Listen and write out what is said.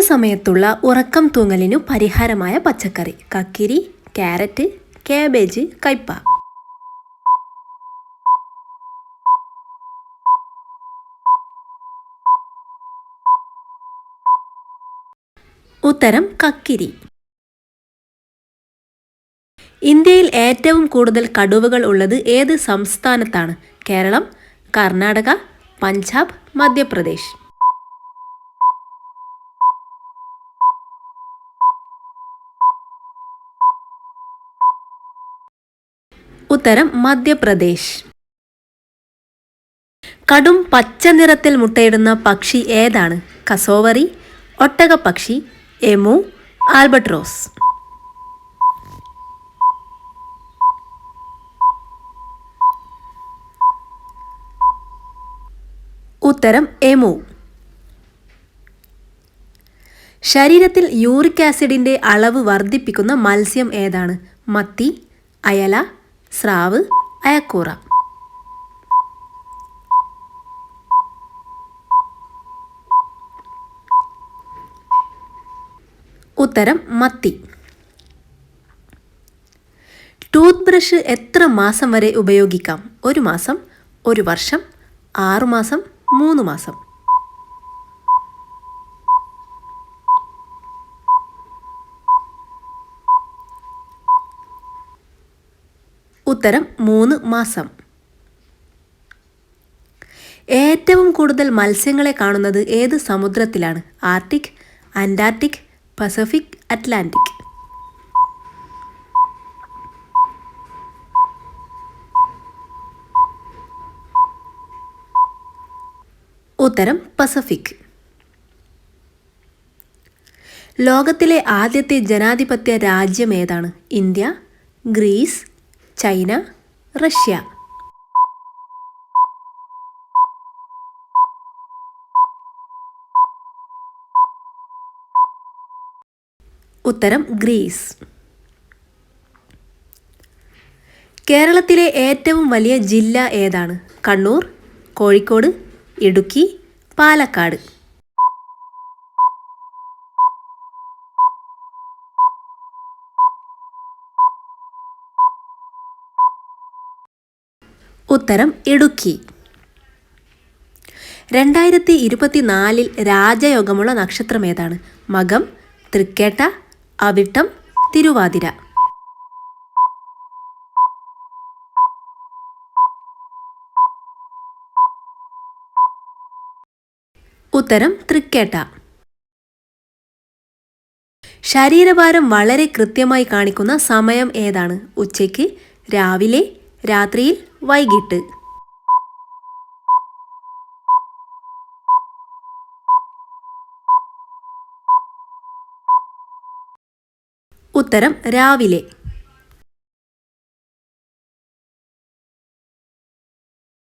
സമയത്തുള്ള ഉറക്കം തൂങ്ങലിനു പരിഹാരമായ പച്ചക്കറി. കക്കിരി ക്യാരറ്റ് കാബേജ് കയ്പ ഉത്തരം കക്കിരി. ഇന്ത്യയിൽ ഏറ്റവും കൂടുതൽ കടുവകൾ ഉള്ളത് ഏത് സംസ്ഥാനത്താണ്? കേരളം കർണാടക പഞ്ചാബ് മധ്യപ്രദേശ്. ഉത്തരം മധ്യപ്രദേശ്. കടും പച്ച നിറത്തിൽ മുട്ടയിടുന്ന പക്ഷി ഏതാണ്? കസോവറി ഒട്ടകപ്പക്ഷി എമു ആൽബട്രോസ് ഉത്തരം എമു. ശരീരത്തിൽ യൂറിക് ആസിഡിന്റെ അളവ് വർദ്ധിപ്പിക്കുന്ന മത്സ്യം ഏതാണ്? മത്തി അയല സ്രാവ് അയക്കൂറ. ഉത്തരം മത്തി. ടൂത്ത് ബ്രഷ് എത്ര മാസം വരെ ഉപയോഗിക്കാം? ഒരു മാസം ഒരു വർഷം ആറുമാസം മൂന്ന് മാസം. ഉത്തരം മൂന്ന് മാസം. ഏറ്റവും കൂടുതൽ മത്സ്യങ്ങളെ കാണുന്നത് ഏത് സമുദ്രത്തിലാണ്? Arctic Antarctic Pacific Atlantic. ഉത്തരം പസഫിക്. ലോകത്തിലെ ആദ്യത്തെ ജനാധിപത്യ രാജ്യം ഏതാണ്? India Greece China Russia. ഉത്തരം ഗ്രീസ്. കേരളത്തിലെ ഏറ്റവും വലിയ ജില്ല ഏതാണ്? കണ്ണൂർ കോഴിക്കോട് ഇടുക്കി പാലക്കാട്. ഉത്തരം ഇടുക്കി രണ്ടായിരത്തി ഇരുപത്തിനാലിൽ രാജയോഗമുള്ള നക്ഷത്രം ഏതാണ്? മകം തൃക്കേട്ട അവിട്ടം തിരുവാതിര. ഉത്തരം തൃക്കേട്ട. ശരീരഭാരം വളരെ കൃത്യമായി കാണിക്കുന്ന സമയം ഏതാണ്? ഉച്ചയ്ക്ക് രാവിലെ രാത്രിയിൽ വൈകിട്ട്. ഉത്തരം രാവിലെ.